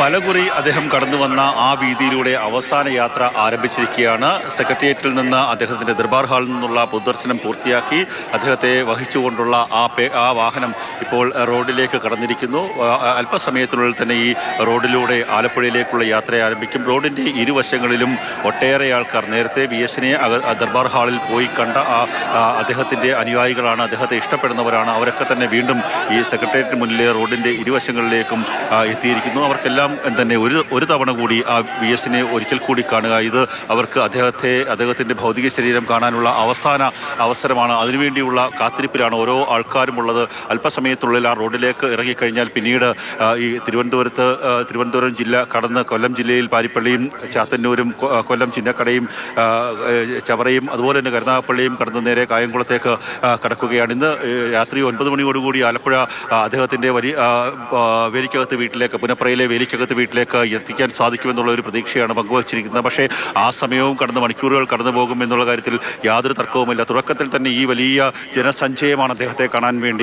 പലകുറി അദ്ദേഹം കടന്നു വന്ന ആ വീതിയിലൂടെ അവസാന യാത്ര ആരംഭിച്ചിരിക്കുകയാണ്. സെക്രട്ടേറിയറ്റിൽ നിന്ന് അദ്ദേഹത്തിന്റെ ദർബാർ ഹാളിൽ നിന്നുള്ള പൊതുദർശനം പൂർത്തിയാക്കി അദ്ദേഹത്തെ വഹിച്ചുകൊണ്ടുള്ള ആ ആ വാഹനം ഇപ്പോൾ റോഡിലേക്ക് കടന്നിരിക്കുന്നു. അല്പസമയത്തിനുള്ളിൽ തന്നെ ഈ റോഡിലൂടെ ആലപ്പുഴയിലേക്കുള്ള യാത്ര ആരംഭിക്കും. റോഡിന്റെ ഇരുവശങ്ങളിലും ഒട്ടേറെ ആൾക്കാർ നേരത്തെ വി എസിനെ ദർബാർ ഹാളിൽ പോയി കണ്ട ആ അദ്ദേഹത്തിന്റെ അനുയായികളാണ്. അദ്ദേഹത്തെ ഇഷ്ടപ്പെടുന്നവരാണ്. അവരൊക്കെ തന്നെ വീണ്ടും ഈ സെക്രട്ടേറിയറ്റിന് മുന്നിലെ റോഡിന്റെ ഇരുവശങ്ങളിലേക്കും എത്തിയിരിക്കുന്നു. അവർക്കെല്ലാം തന്നെ ഒരു ഒരു തവണ കൂടി ആ വി എസിനെ ഒരിക്കൽ കൂടി കാണുക. ഇത് അവർക്ക് അദ്ദേഹത്തെ അദ്ദേഹത്തിന്റെ ഭൗതിക ശരീരം കാണാനുള്ള അവസാന അവസരമാണ്. അതിനുവേണ്ടിയുള്ള കാത്തിരിപ്പിലാണ് ഓരോ ആൾക്കാരും ഉള്ളത്. അല്പസമയത്തുള്ളിൽ ആ റോഡിലേക്ക് ഇറങ്ങിക്കഴിഞ്ഞാൽ പിന്നീട് ഈ തിരുവനന്തപുരത്ത് തിരുവനന്തപുരം ജില്ല കടന്ന് കൊല്ലം ജില്ലയിൽ പാരിപ്പള്ളിയും ചാത്തന്നൂരും കൊല്ലം ചിന്നക്കടയും ചവറയും അതുപോലെ തന്നെ കരുനാഗപ്പള്ളിയും കടന്ന് നേരെ കായംകുളത്തേക്ക് കടക്കുകയാണ്. ഇന്ന് രാത്രി ഒൻപത് മണിയോടുകൂടി ആലപ്പുഴ അദ്ദേഹത്തിന്റെ വലിയ വേലിക്കകത്ത് വീട്ടിലേക്ക് പുനപ്രയിലെ വേലിക്കകത്ത് വീട്ടിലേക്ക് എത്തിക്കാൻ സാധിക്കുമെന്നുള്ള ഒരു പ്രതീക്ഷയാണ് പങ്കുവച്ചിരിക്കുന്നത്. പക്ഷേ ആ സമയവും കടന്ന് മണിക്കൂറുകൾ കടന്നു പോകും എന്നുള്ള കാര്യത്തിൽ യാതൊരു തർക്കവുമില്ല. തുടക്കത്തിൽ തന്നെ ഈ വലിയ ജനസഞ്ചയമാണ് അദ്ദേഹത്തെ കാണാൻ വേണ്ടി